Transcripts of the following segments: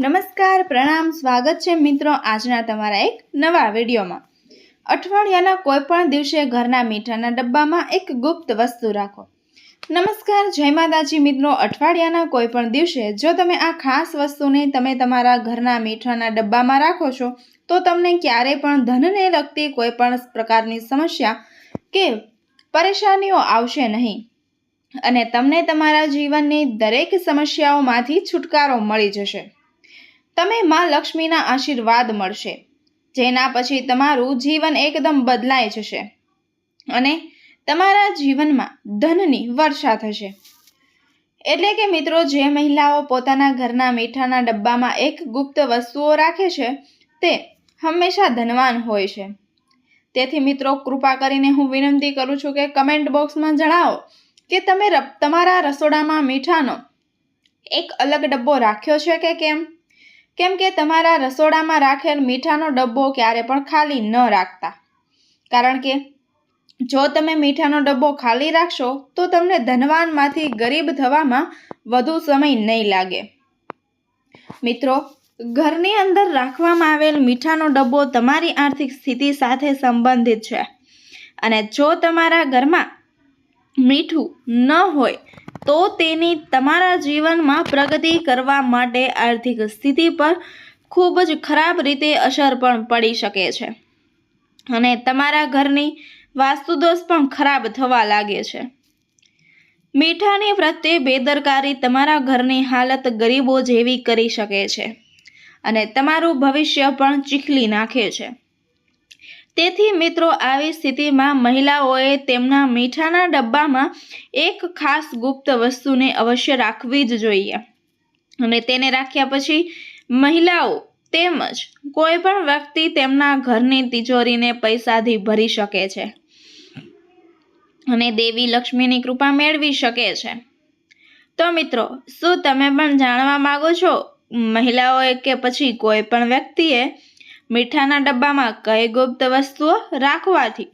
નમસ્કાર, પ્રણામ, સ્વાગત છે મિત્રો આજના તમારા એક નવા વિડીયોમાં. અઠવાડિયાના કોઈપણ દિવસે ઘરના મીઠાના ડબ્બામાં એક ગુપ્ત વસ્તુ રાખો. નમસ્કાર, જય માતાજી મિત્રો. અઠવાડિયાના કોઈપણ દિવસે જો તમે આ ખાસ વસ્તુને તમે તમારા ઘરના મીઠાના ડબ્બામાં રાખો છો, તો તમને ક્યારેય પણ ધનને લગતી કોઈ પણ પ્રકારની સમસ્યા કે પરેશાનીઓ આવશે નહીં. અને તમને તમારા જીવનની દરેક સમસ્યાઓમાંથી છુટકારો મળી જશે. તમે માં લક્ષ્મીના આશીર્વાદ મળશે. જેના પછી તમારું જીવન એકદમ બદલાઈ જશે અને તમારા જીવનમાં ધનની વર્ષા થશે. એટલે કે મિત્રો, જે મહિલાઓ પોતાના ઘરના મીઠાના ડબ્બામાં એક ગુપ્ત વસ્તુઓ રાખે છે, તે હંમેશા ધનવાન હોય છે. તેથી મિત્રો, કૃપા કરીને હું વિનંતી કરું છું કે કમેન્ટ બોક્સમાં જણાવો કે તમે તમારા રસોડામાં મીઠાનો એક અલગ ડબ્બો રાખ્યો છે કે કેમ? કેમ કે તમારા રસોડામાં રાખેલ મીઠાનો ડબ્બો ક્યારે પણ ખાલી ન રાખતા. કારણ કે જો તમે મીઠાનો ડબ્બો ખાલી રાખશો, તો તમને ધનવાનમાંથી ગરીબ થવામાં વધુ સમય નહીં લાગે. મિત્રો, ઘરની અંદર રાખવામાં આવેલ મીઠાનો ડબ્બો તમારી આર્થિક સ્થિતિ સાથે સંબંધિત છે. અને જો તમારા ઘરમાં મીઠું ન હોય તો તેની તમારા જીવનમાં પ્રગતિ કરવા માટે આર્થિક સ્થિતિ પર ખૂબ જ ખરાબ રીતે અસર પણ પડી શકે છે. અને તમારા ઘરની વાસ્તુદોષ પણ ખરાબ થવા લાગે છે. મીઠાની પ્રત્યે બેદરકારી તમારા ઘરની હાલત ગરીબો જેવી કરી શકે છે. અને તમારું ભવિષ્ય પણ ચીખલી નાખે છે. તેથી મિત્રો, આવી સ્થિતિમાં મહિલાઓએ તેમના મીઠાના ડબ્બામાં એક ખાસ ગુપ્ત વસ્તુને અવશ્ય રાખવી જ જોઈએ. અને તેને રાખ્યા પછી મહિલાઓ તેમજ કોઈ પણ વ્યક્તિ તેમના ઘરની તિજોરીને પૈસાથી ભરી શકે છે. અને દેવી લક્ષ્મીની કૃપા મેળવી શકે છે. તો મિત્રો, શું તમે પણ જાણવા માગો છો મહિલાઓએ કે પછી કોઈ પણ વ્યક્તિએ મીઠાના ડબ્બામાં કઈ ગુપ્ત વસ્તુઓ રાખવાથી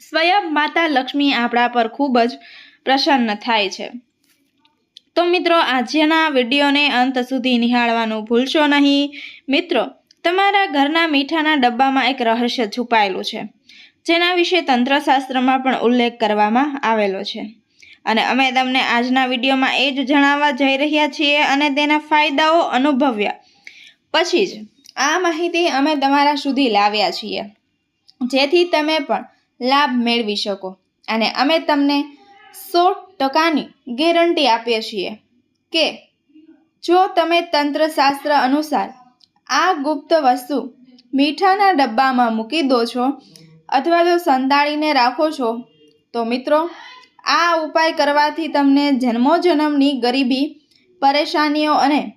સ્વયં માતા લક્ષ્મી આપણા પર ખૂબ જ પ્રસન્ન થાય છે. તો મિત્રો, આજના વિડીયોને અંત સુધી નિહાળવાનું ભૂલશો નહીં. મિત્રો, તમારા ઘરના મીઠાના ડબ્બામાં એક રહસ્ય છુપાયેલું છે, જેના વિશે તંત્રશાસ્ત્રમાં પણ ઉલ્લેખ કરવામાં આવેલો છે. અને અમે તમને આજના વિડીયોમાં એ જ જણાવવા જઈ રહ્યા છીએ અને તેના ફાયદાઓ અનુભવ્યા. પછી જ આ માહિતી અમે તમારા સુધી લાવ્યા છીએ. જેથી તમે પણ લાભ મેળવી શકો અને અમે તમને સો ટકાની ગેરંટી આપીએ છીએ કે જો તમે તંત્રશાસ્ત્ર અનુસાર આ ગુપ્ત વસ્તુ મીઠાના ડબ્બામાં મૂકી દો છો અથવા જો સંતાડીને રાખો છો, તો મિત્રો, આ ઉપાય કરવાથી તમને જન્મોજન્મની ગરીબી, પરેશાનીઓ અને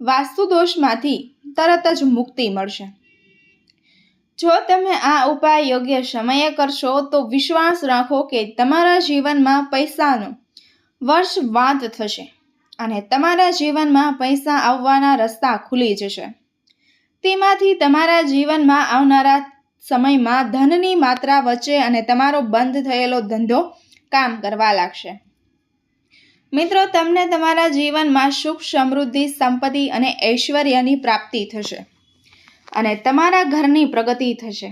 વાસ્તુદોષમાંથી તરત જ મુક્તિ મળશે. જો તમે આ ઉપાય યોગ્ય સમયે કરશો, તો વિશ્વાસ રાખો કે તમારા જીવનમાં પૈસાનો વર્ષ વાંત થશે અને તમારા જીવનમાં પૈસા આવવાના રસ્તા ખુલી જશે. તેમાંથી તમારા જીવનમાં આવનારા સમયમાં ધનની માત્રા વચ્ચે અને તમારો બંધ થયેલો ધંધો કામ કરવા લાગશે. મિત્રો, તમને તમારા જીવનમાં સુખ, સમૃદ્ધિ, સંપત્તિ અને ઐશ્વર્યની પ્રાપ્તિ થશે અને તમારા ઘરની પ્રગતિ થશે.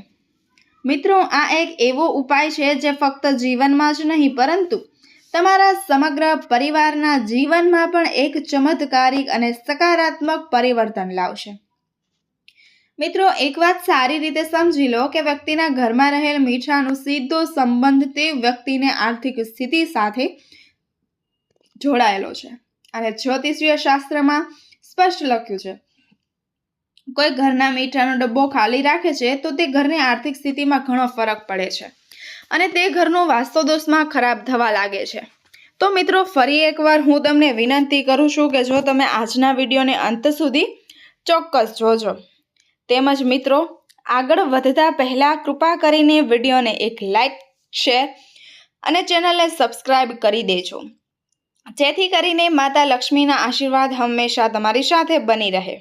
મિત્રો, આ એક એવો ઉપાય છે જે ફક્ત જીવનમાં જ નહીં, પરંતુ તમારા સમગ્ર પરિવારના જીવનમાં પણ એક ચમત્કારિક અને સકારાત્મક પરિવર્તન લાવશે. મિત્રો, એક વાત સારી રીતે સમજી લો કે વ્યક્તિના ઘરમાં રહેલ મીઠાનો સીધો સંબંધ તે વ્યક્તિને આર્થિક સ્થિતિ સાથે જોડાયેલો છે. અને જ્યોતિષીય શાસ્ત્રમાં સ્પષ્ટ લખ્યું છે, કોઈ ઘરના મીઠાનો ડબ્બો ખાલી રાખે છે, તો તે ઘરની આર્થિક સ્થિતિમાં ઘણો ફરક પડે છે. અને તે ઘરનો વાસ્તો દોષમાં ખરાબ થવા લાગે છે. તો મિત્રો, ફરી એકવાર હું તમને વિનંતી કરું છું કે જો તમે આજના વિડીયોને અંત સુધી ચોક્કસ જોજો. તેમજ મિત્રો, આગળ વધતા પહેલાં કૃપા કરીને વિડીયોને એક લાઈક, શેર અને ચેનલને સબસ્ક્રાઈબ કરી દેજો. જેથી કરીને માતા લક્ષ્મીના આશીર્વાદ હંમેશા તમારી સાથે બની રહે.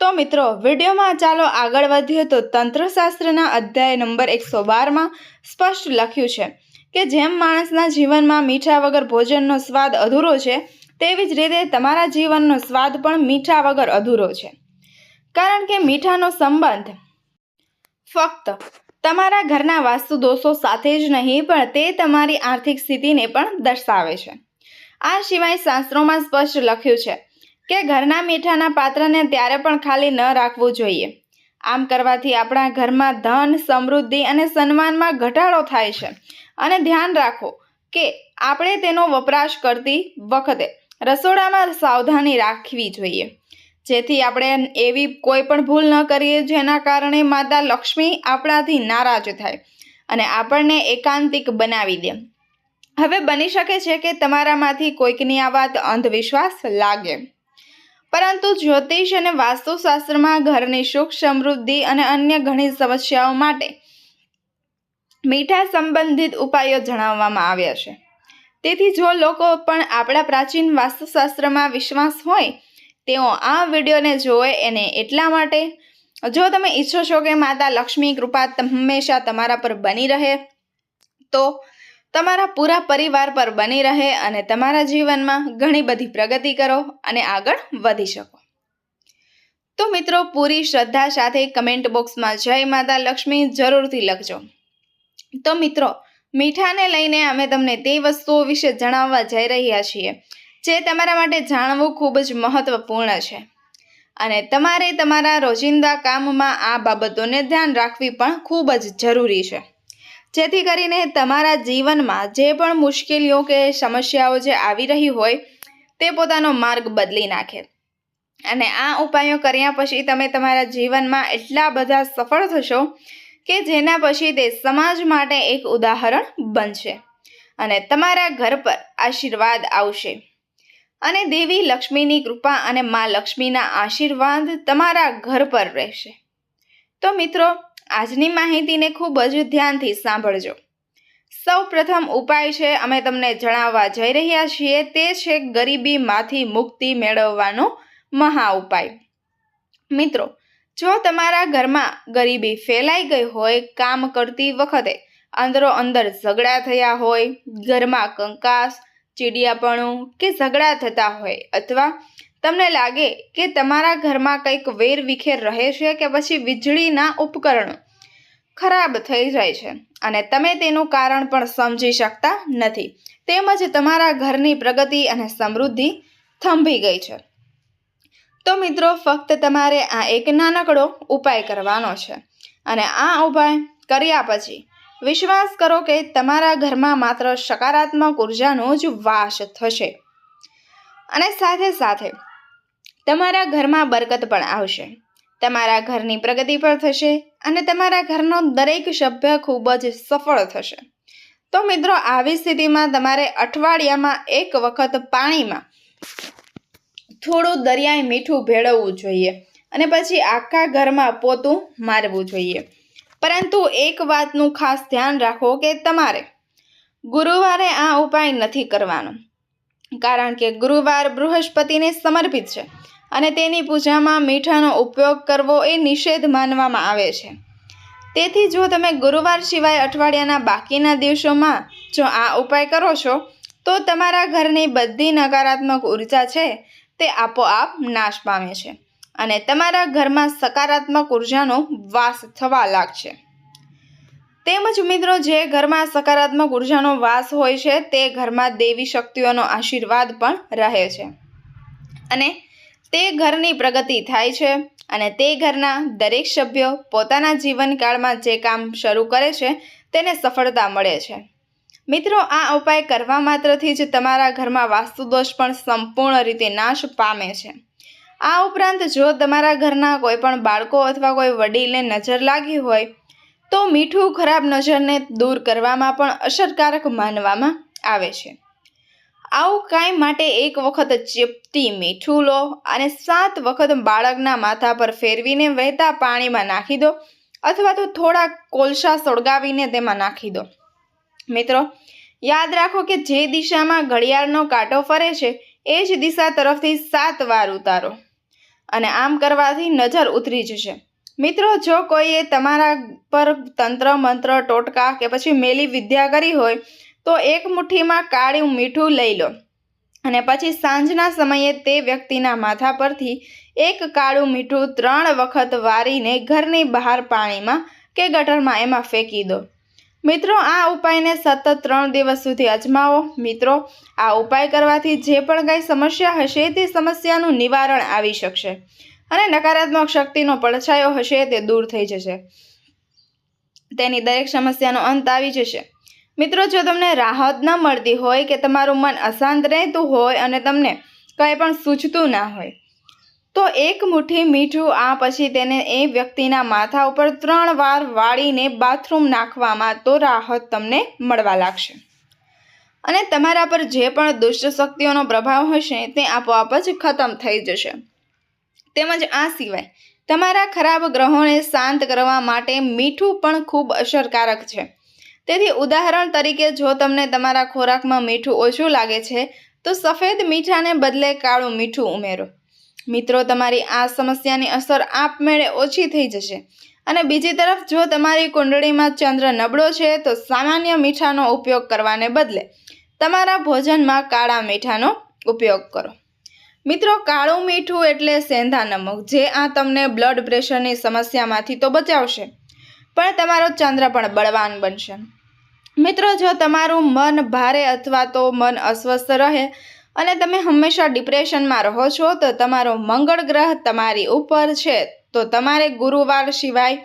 તો મિત્રો, વિડીયોમાં ચાલો આગળ વધીએ તો તંત્રશાસ્ત્રના અધ્યાય નંબર એકસો બારમાં સ્પષ્ટ લખ્યું છે કે જેમ માણસના જીવનમાં મીઠા વગર ભોજનનો સ્વાદ અધૂરો છે, તેવી જ રીતે તમારા જીવનનો સ્વાદ પણ મીઠા વગર અધૂરો છે. કારણ કે મીઠાનો સંબંધ ફક્ત તમારા ઘરના વાસ્તુ દોષો સાથે જ નહીં, પણ તે તમારી આર્થિક સ્થિતિને પણ દર્શાવે છે. આ સિવાય શાસ્ત્રોમાં સ્પષ્ટ લખ્યું છે કે ઘરના મીઠાના પાત્રને ત્યારે પણ ખાલી ન રાખવું જોઈએ. આમ કરવાથી આપણા ઘરમાં ધન, સમૃદ્ધિ અને સન્માનમાં ઘટાડો થાય છે. અને ધ્યાન રાખો કે આપણે તેનો વપરાશ કરતી વખતે રસોડામાં સાવધાની રાખવી જોઈએ. જેથી આપણે એવી કોઈ પણ ભૂલ ન કરીએ જેના કારણે માતા લક્ષ્મી આપણાથી નારાજ થાય અને આપણને એકાંતિક બનાવી દે. હવે બની શકે છે કે તમારામાંથી કોઈકની આ વાત અંધવિશ્વાસ લાગે. પરંતુ જ્યોતિષ અને વાસ્તુશાસ્ત્રમાં ઘરની સુખ સમૃદ્ધિ અને અન્ય ઘણી સમસ્યાઓ માટે મીઠા સંબંધિત ઉપાયો જણાવવામાં આવ્યા છે. તેથી જો લોકો પણ આપણા પ્રાચીન વાસ્તુશાસ્ત્રમાં વિશ્વાસ હોય, તેઓ આ વિડીયોને જોવે એને એટલા માટે, જો તમે ઈચ્છો છો કે માતા લક્ષ્મી કૃપા હંમેશા તમારા પર બની રહે, તો તમારા પૂરા પરિવાર પર બની રહે અને તમારા જીવનમાં ઘણી બધી પ્રગતિ કરો અને આગળ વધી શકો. તો મિત્રો, પૂરી શ્રદ્ધા સાથે કમેન્ટ બોક્સમાં જય માતા લક્ષ્મી જરૂરથી લખજો. તો મિત્રો, મીઠાને લઈને અમે તમને તે વસ્તુઓ વિશે જણાવવા જઈ રહ્યા છીએ, જે તમારા માટે જાણવું ખૂબ જ મહત્વપૂર્ણ છે. અને તમારે તમારા રોજિંદા કામમાં આ બાબતોને ધ્યાન રાખવી પણ ખૂબ જ જરૂરી છે. જેથી કરીને તમારા જીવનમાં જે પણ મુશ્કેલીઓ કે સમસ્યાઓ જે આવી રહી હોય, તે પોતાનો માર્ગ બદલી નાખે. અને આ ઉપાયો કર્યા પછી તમે તમારા જીવનમાં એટલા બધા સફળ થશો કે જેના પછી તે સમાજ માટે એક ઉદાહરણ બનશે અને તમારા ઘર પર આશીર્વાદ આવશે. અને દેવી લક્ષ્મીની કૃપા અને મા લક્ષ્મીના આશીર્વાદ તમારા ઘર પર રહેશે. તો મિત્રો આજની માહિતીને ખૂબ જ ધ્યાનથી સાંભળજો. સૌ પ્રથમ ઉપાય છે, અમે તમને જણાવવા જઈ રહ્યા છીએ, તે છે ગરીબીમાંથી મુક્તિ મેળવવાનો મહા ઉપાય. મિત્રો, જો તમારા ઘરમાં ગરીબી ફેલાઈ ગઈ હોય, કામ કરતી વખતે અંદરો અંદર ઝઘડા થયા હોય, ઘરમાં કંકાસ, ચીડિયાપણું કે ઝઘડા થતા હોય, અથવા તમને લાગે કે તમારા ઘરમાં કંઈક વેર વિખેર રહે છે કે પછી વીજળીના ઉપકરણો ખરાબ થઈ જાય છે? અને તમે તેનું કારણ પણ સમજી શકતા નથી. તેમજ તમારા ઘરની પ્રગતિ અને સમૃદ્ધિ થંભી ગઈ છે. તો મિત્રો, ફક્ત તમારે આ એક નાનકડો ઉપાય કરવાનો છે. અને આ ઉપાય કર્યા પછી વિશ્વાસ કરો કે તમારા ઘરમાં માત્ર સકારાત્મક ઉર્જાનો જ વાસ થશે. અને સાથે સાથે તમારા ઘરમાં બરકત પણ આવશે. તમારા ઘરની પ્રગતિ પણ થશે અને તમારા ઘરનો દરેક સભ્ય ખૂબ જ સફળ થશે. તો મિત્રો, આવી સ્થિતિમાં તમારે અઠવાડિયામાં એક વખત પાણીમાં થોડું દરિયાઈ મીઠું ભેળવવું જોઈએ અને પછી આખા ઘરમાં પોતું મારવું જોઈએ. પરંતુ એક વાતનું ખાસ ધ્યાન રાખો કે તમારે ગુરુવારે આ ઉપાય નથી કરવાનો. કારણ કે ગુરુવાર બૃહસ્પતિને સમર્પિત છે. અને તેની પૂજામાં મીઠાનો ઉપયોગ કરવો એ નિષેધ માનવામાં આવે છે. તેથી જો તમે ગુરુવાર સિવાય અઠવાડિયાના બાકીના દિવસોમાં જો આ ઉપાય કરો છો, તો તમારા ઘરની બધી નકારાત્મક ઊર્જા છે તે આપોઆપ નાશ પામે છે અને તમારા ઘરમાં સકારાત્મક ઉર્જાનો વાસ થવા લાગશે. તેમજ મિત્રો, જે ઘરમાં સકારાત્મક ઉર્જાનો વાસ હોય છે, તે ઘરમાં દેવી શક્તિઓનો આશીર્વાદ પણ રહે છે. અને તે ઘરની પ્રગતિ થાય છે અને તે ઘરના દરેક સભ્યો પોતાના જીવનકાળમાં જે કામ શરૂ કરે છે તેને સફળતા મળે છે. મિત્રો, આ ઉપાય કરવા માત્રથી જ તમારા ઘરમાં વાસ્તુદોષ પણ સંપૂર્ણ રીતે નાશ પામે છે. આ ઉપરાંત જો તમારા ઘરના કોઈ પણ બાળકો અથવા કોઈ વડીલને નજર લાગી હોય, તો મીઠું ખરાબ નજરને દૂર કરવામાં પણ અસરકારક માનવામાં આવે છે. આવું કાંઈ માટે એક વખત ચીપટી મીઠું લો અને સાત વખત બાળકના માથા પર ફેરવીને વહેતા પાણીમાં નાખી દો અથવા તો થોડા કોલસા સળગાવીને તેમાં નાખી દો. મિત્રો, યાદ રાખો કે જે દિશામાં ઘડિયાળનો કાંટો ફરે છે, એ જ દિશા તરફથી સાત વાર ઉતારો અને આમ કરવાથી નજર ઉતરી જશે. મિત્રો, જો કોઈએ તમારા પર તંત્ર મંત્ર ટોટકા કે પછી મેલી વિદ્યા કરી હોય તો એક મુઠ્ઠીમાં કાળું મીઠું લઈ લો. અને પછી સાંજના સમયે તે વ્યક્તિના માથા પરથી એક કાળું મીઠું ત્રણ વખત વારીને ઘરની બહાર પાણીમાં કે ગટરમાં એમાં ફેંકી દો. મિત્રો, આ ઉપાયને સતત ત્રણ દિવસ સુધી અજમાવો. મિત્રો, આ ઉપાય કરવાથી જે પણ કંઈ સમસ્યા હશે તે સમસ્યાનું નિવારણ આવી શકશે. અને નકારાત્મક શક્તિનો પડછાયો હશે તે દૂર થઈ જશે. તેની દરેક સમસ્યાનો અંત આવી જશે. મિત્રો, જો તમને રાહત ન મળતી હોય કે તમારું મન અશાંત રહેતું હોય અને તમને કંઈ પણ સૂચતું ના હોય, તો એક મુઠ્ઠી મીઠું આ પછી તેને એ વ્યક્તિના માથા ઉપર ત્રણ વાર વાળીને બાથરૂમ નાખવામાં તો રાહત તમને મળવા લાગશે. અને તમારા પર જે પણ દુષ્ટ શક્તિઓનો પ્રભાવ હશે તે આપોઆપ જ ખતમ થઈ જશે. તેમજ આ સિવાય, તમારા ખરાબ ગ્રહોને શાંત કરવા માટે મીઠું પણ ખૂબ અસરકારક છે. તેથી ઉદાહરણ તરીકે જો તમને તમારા ખોરાકમાં મીઠું ઓછું લાગે છે, તો સફેદ મીઠાને બદલે કાળું મીઠું ઉમેરો. મિત્રો, તમારી આ સમસ્યાની અસર આપમેળે ઓછી થઈ જશે. અને બીજી તરફ, જો તમારી કુંડળીમાં ચંદ્ર નબળો છે, તો સામાન્ય મીઠાનો ઉપયોગ કરવાને બદલે તમારા ભોજનમાં કાળા મીઠાનો ઉપયોગ કરો. મિત્રો, કાળું મીઠું એટલે સેંધા નમક, જે આ તમને બ્લડ પ્રેશરની સમસ્યામાંથી તો બચાવશે. પણ તમારો ચંદ્ર પણ બળવાન બનશે. મિત્રો, જો તમારું મન ભારે અથવા તો મન અસ્વસ્થ રહે અને તમે હંમેશા ડિપ્રેશનમાં રહો છો, તો તમારો મંગળ ગ્રહ તમારી ઉપર છે. તો તમારે ગુરુવાર સિવાય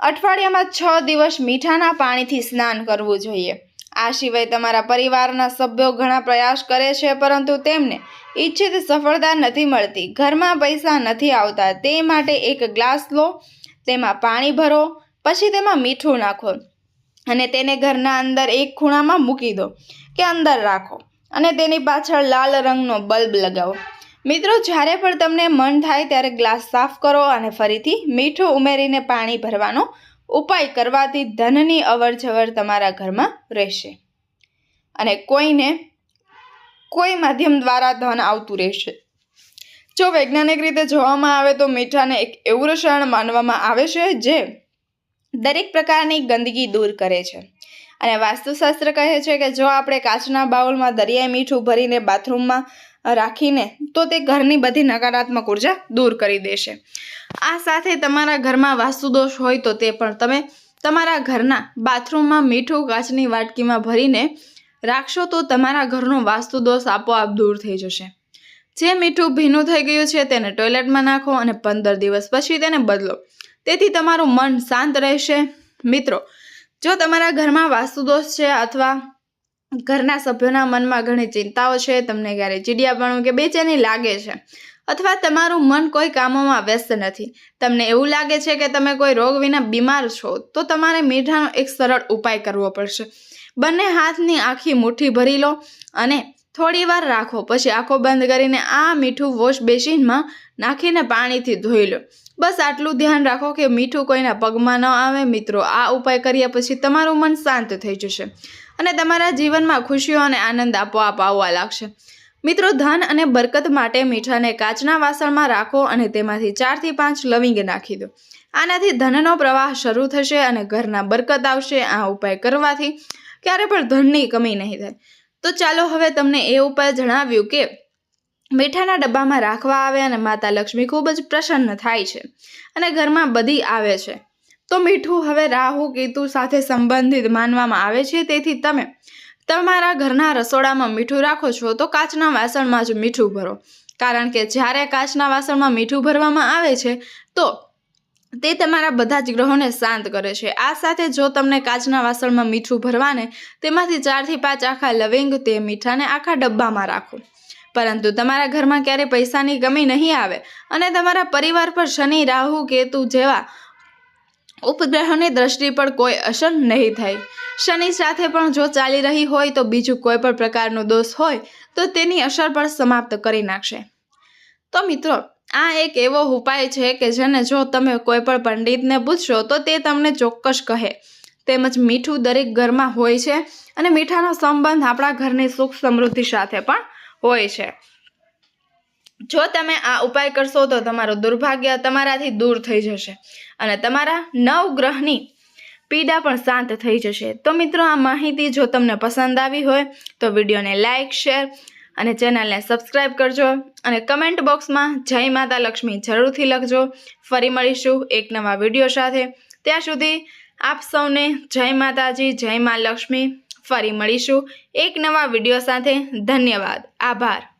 અઠવાડિયામાં છ દિવસ મીઠાના પાણીથી સ્નાન કરવું જોઈએ. આ સિવાય તમારા પરિવારના સભ્યો ઘણા પ્રયાસ કરે છે, પરંતુ તેમને ઈચ્છિત સફળતા નથી મળતી. ઘરમાં પૈસા નથી આવતા. તે માટે એક ગ્લાસ લો, તેમાં પાણી ભરો, પછી તેમાં મીઠું નાખો. અને તેને ઘરના અંદર એક ખૂણામાં મૂકી દો કે અંદર રાખો અને તેની પાછળ લાલ રંગનો બલ્બ લગાવો. મિત્રો, જ્યારે પણ તમને મન થાય ત્યારે ગ્લાસ સાફ કરો અને ફરીથી મીઠું ઉમેરીને પાણી ભરવાનો ઉપાય કરવાથી ધનની અવરજવર તમારા ઘરમાં રહેશે અને કોઈને કોઈ માધ્યમ દ્વારા ધન આવતું રહેશે. જો વૈજ્ઞાનિક રીતે જોવામાં આવે તો મીઠાને એક એવું રસાયણ માનવામાં આવે છે જે દરેક પ્રકારની ગંદકી દૂર કરે છે. અને વાસ્તુશાસ્ત્ર કહે છે કે જો આપણે કાચના બાઉલમાં દરિયાઈ મીઠું ભરીને બાથરૂમમાં રાખીને, તો તે ઘરની બધી નકારાત્મક ઊર્જા દૂર કરી દેશે. આ સાથે તમારા ઘરમાં વાસ્તુદોષ હોય તો તે પણ. તમે તમારા ઘરના બાથરૂમમાં મીઠું કાચની વાટકીમાં ભરીને રાખશો તો તમારા ઘરનો વાસ્તુદોષ આપોઆપ દૂર થઈ જશે. જે મીઠું ભીનું થઈ ગયું છે તેને ટોયલેટમાં નાખો અને પંદર દિવસ પછી તેને બદલો. તેથી તમારું મન શાંત રહેશે. મિત્રો, જો તમારા ઘરમાં વાસ્તુદોષ છે અથવા ઘરના સભ્યોના મનમાં ઘણી ચિંતાઓ છે, તમને ક્યારે ચીડિયાપણું કે બેચેની લાગે છે, અથવા તમારું મન કોઈ કામોમાં વ્યસ્ત નથી, તમને એવું લાગે છે કે તમે કોઈ રોગ વિના બીમાર છો, તો તમારે મીઠાનો એક સરળ ઉપાય કરવો પડશે. બંને હાથની આખી મુઠ્ઠી ભરી લો અને થોડી વાર રાખો, પછી આંખો બંધ કરીને આ મીઠું વોશ બેસિનમાં નાખીને પાણીથી ધોઈ લો. બસ આટલું ધ્યાન રાખો કે મીઠું કોઈના પગમાં ન આવે. મિત્રો, આ ઉપાય કર્યા પછી તમારું મન શાંત થઈ જશે અને તમારા જીવનમાં ખુશીઓ અને આનંદ આપોઆપ આવવા લાગશે. મિત્રો, ધન અને બરકત માટે મીઠાને કાચના વાસણમાં રાખો અને તેમાંથી ચારથી પાંચ લવિંગ નાખી દો. આનાથી ધનનો પ્રવાહ શરૂ થશે અને ઘરના બરકત આવશે. આ ઉપાય કરવાથી ક્યારે પણ ધનની કમી નહીં થાય. તો ચાલો હવે તમને એ ઉપાય જણાવ્યું કે મીઠાના ડબ્બામાં રાખવા આવે અને માતા લક્ષ્મી ખૂબ જ પ્રસન્ન થાય છે અને ઘરમાં બધી આવે છે. તો મીઠું હવે રાહુ, કેતુ સાથે સંબંધિત માનવામાં આવે છે. તેથી તમે તમારા ઘરના રસોડામાં મીઠું રાખો છો તો કાચના વાસણમાં જ મીઠું ભરો. કારણ કે જ્યારે કાચના વાસણમાં મીઠું ભરવામાં આવે છે, તો તે તમારા બધા જ ગ્રહોને શાંત કરે છે. આ સાથે જો તમને કાચના વાસણમાં મીઠું ભરવાને, તેમાંથી ચારથી પાંચ આખા લવિંગ તે મીઠાને આખા ડબ્બામાં રાખો. પરંતુ તમારા ઘરમાં ક્યારે પૈસાની કમી નહીં આવે અને તમારા પરિવાર પર શનિ, રાહુ, કેતુ જેવા ઉપગ્રહોની દ્રષ્ટિ પર કોઈ અસર નહીં થાય. શનિ સાથે પણ જો ચાલી રહી હોય તો બીજું કોઈ પણ પ્રકારનો દોષ હોય તો તેની અસર પણ સમાપ્ત કરી નાખશે. તો મિત્રો, આ એક એવો ઉપાય છે કે જેને જો તમે કોઈ પણ પંડિતને પૂછશો તો તે તમને ચોક્કસ કહે. તેમજ મીઠું દરેક ઘરમાં હોય છે અને મીઠાનો સંબંધ આપણા ઘરની સુખ સમૃદ્ધિ સાથે પણ હોય છે. જો તમે આ ઉપાય કરશો તો તમારું દુર્ભાગ્ય તમારાથી દૂર થઈ જશે અને તમારા નવગ્રહની પીડા પણ શાંત થઈ જશે. તો મિત્રો, આ માહિતી જો તમને પસંદ આવી હોય તો વિડીયોને લાઇક શેર અને ચેનલને સબસ્ક્રાઈબ કરજો અને કમેન્ટ બોક્સમાં જય માતા લક્ષ્મી જરૂરથી લખજો. ફરી મળીશું એક નવા વીડિયો સાથે. ત્યાં સુધી આપ સૌને જય માતાજી, જય મા લક્ષ્મી. ફરી મળીશું એક નવા વીડિયો સાથે. ધન્યવાદ. આભાર.